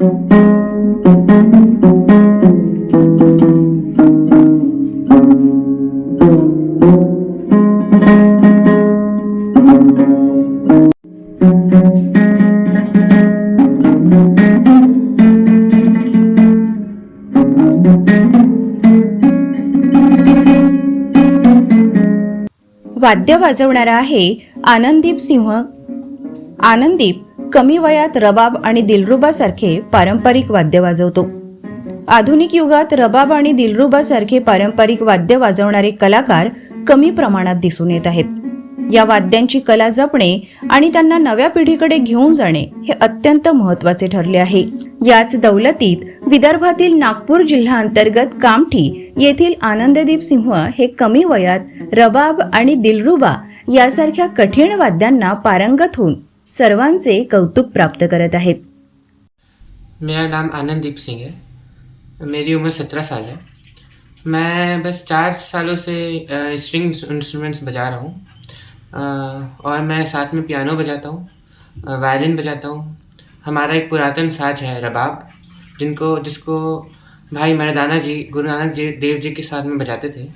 वाद्य वाजवणारा आहे आनंददीप सिंह. आनंददीप कमी वयात रबाब आणि दिलरुबासारखे पारंपरिक वाद्य वाजवतो. आधुनिक युगात रबाब आणि दिलरुबासारखे पारंपरिक वाद्य वाजवणारे कलाकार कमी प्रमाणात दिसून येत आहेत. या वाद्यांची कला जपणे आणि त्यांना नव्या पिढीकडे घेऊन जाणे हे अत्यंत महत्त्वाचे ठरले आहे. याच दौलतीत विदर्भातील नागपूर जिल्हा अंतर्गत कामठी येथील आनंददीप सिंह हे कमी वयात रबाब आणि दिलरुबा यासारख्या कठीण वाद्यांना पारंगत होऊन सर्वांचे कौतुक प्राप्त करत आहेत. मेरा नाम आनंददीप सिंह है। मेरी उम्र सत्रह साल है। मैं बस चार सालों से स्ट्रिंग इंस्ट्रूमेंट्स बजा रहा हूँ। और मैं साथ में पियानो बजाता हूँ वायलिन बजाता हूँ। हमारा एक पुरातन साज है रबाब जिनको जिसको भाई मर्दाना जी गुरु नानक जी देव जी के साथ में बजाते थे।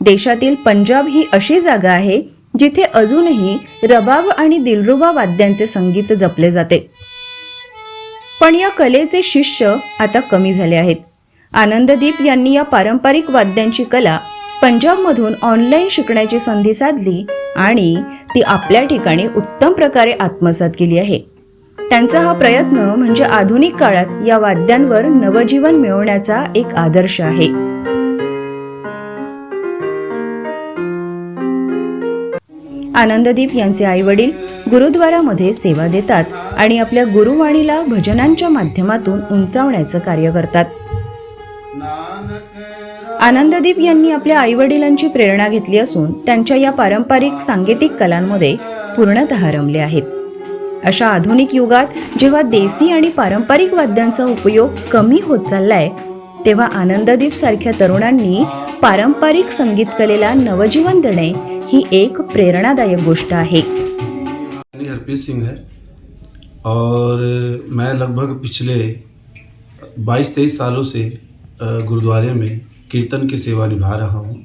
देशातील पंजाब ही अशी जागा आहे जिथे अजूनही रबाब आणि दिलरुबा वाद्यांचे संगीत जपले जाते. पण या कलेचे शिष्य आता कमी झाले आहेत. आनंददीप यांनी या पारंपरिक वाद्यांची कला पंजाबमधून ऑनलाईन शिकण्याची संधी साधली आणि ती आपल्या ठिकाणी उत्तम प्रकारे आत्मसात केली आहे. त्यांचा हा प्रयत्न म्हणजे आधुनिक काळात या वाद्यांवर नवजीवन मिळवण्याचा एक आदर्श आहे. आनंददीप यांचे आई वडील गुरुद्वारामध्ये सेवा देतात आणि आपल्या गुरुवाणीला भजनांच्या माध्यमातून उंचावण्याचं कार्य करतात. आनंददीप यांनी आपल्या आई वडिलांची प्रेरणा घेतली असून त्यांच्या या पारंपरिक सांगीतिक कलांमध्ये पूर्णतः रमले आहेत. अशा आधुनिक युगात जेव्हा देसी आणि पारंपरिक वाद्यांचा उपयोग कमी होत चाललाय तेव्हा आनंददीप सारख्या तरुणांनी पारंपरिक संगीत कलेला नवजीवन देणे ही एक प्रेरणादायक गोष्ट आहे. हरप्रीत सिंह है और मैं लगभग पिछले 22-23 सालों से गुरुद्वारे में कीर्तन की सेवा निभा रहा हूँ।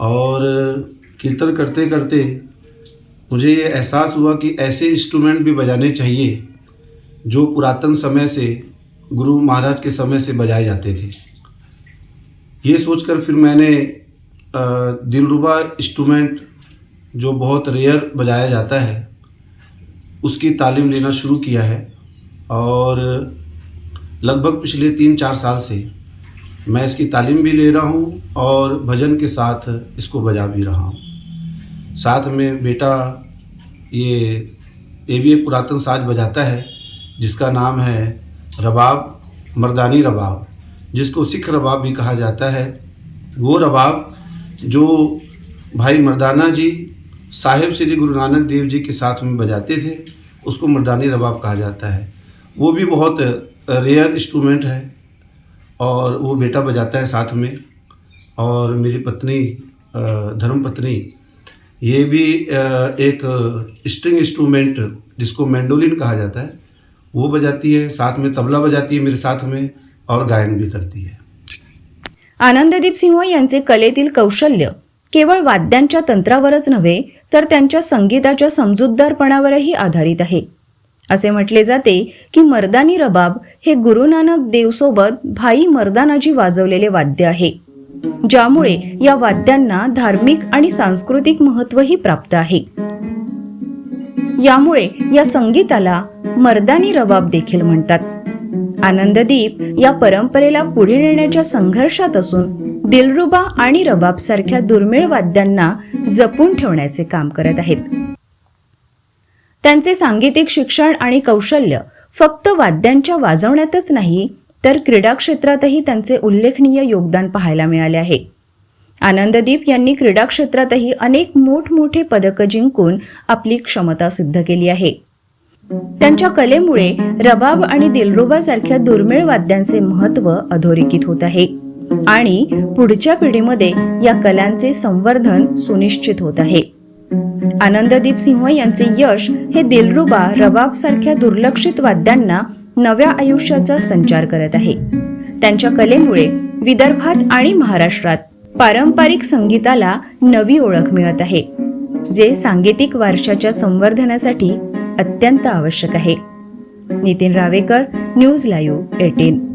और कीर्तन करते करते मुझे ये एहसास हुआ कि ऐसे इंस्ट्रूमेंट भी बजाने चाहिए जो पुरातन समय से, गुरु महाराज के समय से बजाए जाते थे। ये सोचकर फिर मैंने दिलरुबा इंस्ट्रूमेंट जो बहुत रेयर बजाया जाता है, उसकी तालीम लेना शुरू किया है और लगभग पिछले तीन चार साल से मैं इसकी तालीम भी ले रहा हूँ और भजन के साथ इसको बजा भी रहा हूँ। साथ में बेटा ये ये भी एक पुरातन साज बजाता है, जिसका नाम है रबाब, मर्दानी रबाब, जिसको सिख रबाब भी कहा जाता है। वो रबाब जो भाई मर्दाना जी साहिब श्री गुरु नानक देव जी के साथ में बजाते थे, उसको मर्दानी रबाब कहा जाता है। वो भी बहुत रेयर इंस्ट्रूमेंट है और वो बेटा बजाता है साथ में। और मेरी पत्नी धर्म पत्नी, ये भी एक स्ट्रिंग इंस्ट्रूमेंट जिसको मैंडोलिन कहा जाता है, वो बजाती है, साथ में तबला बजाती है मेरे साथ में और गायन भी करती है। आनंददीप सिंह यांचे कलेतील कौशल्य केवळ वाद्यांच्या तंत्रावरच नव्हे तर त्यांच्या संगीताच्या समजूतदारपणावरही आधारित आहे. असे म्हटले जाते की मर्दानी रबाब हे गुरु नानक देवसोबत भाई मर्दानाजी वाजवलेले वाद्य आहे ज्यामुळे या वाद्यांना धार्मिक आणि सांस्कृतिक महत्वही प्राप्त आहे. यामुळे या संगीताला मर्दानी रबाब देखील म्हणतात. आनंददीप या परंपरेला पुढे नेण्याच्या संघर्षात असून दिलरुबा आणि रबाब सारख्या दुर्मिळ वाद्यांना जपून ठेवण्याचे काम करत आहेत. त्यांचे सांगीतिक शिक्षण आणि कौशल्य फक्त वाद्यांच्या वाजवण्यातच नाही तर क्रीडा क्षेत्रातही त्यांचे उल्लेखनीय योगदान पाहायला मिळाले आहे. आनंददीप यांनी क्रीडा क्षेत्रातही अनेक मोठमोठे पदकं जिंकून आपली क्षमता सिद्ध केली आहे. त्यांच्या कलेमुळे रबाब आणि दिलरुबा सारख्या दुर्मिळ वाद्यांचे महत्त्व अधोरेखित होत आहे. आणि पुढच्या पिढीमध्ये या कलांचे संवर्धन सुनिश्चित होत आहे. आनंददीप सिंह यांचे यश हे दिलरुबा रबाब सारख्या दुर्लक्षित वाद्यांना नव्या आयुष्याचा संचार करत आहे. त्यांच्या कलेमुळे विदर्भात आणि महाराष्ट्रात पारंपरिक संगीताला नवी ओळख मिळत आहे जे सांगीतिक वारशाच्या संवर्धनासाठी अत्यंत आवश्यक आहे. Nitin Ravekar news live eighteen.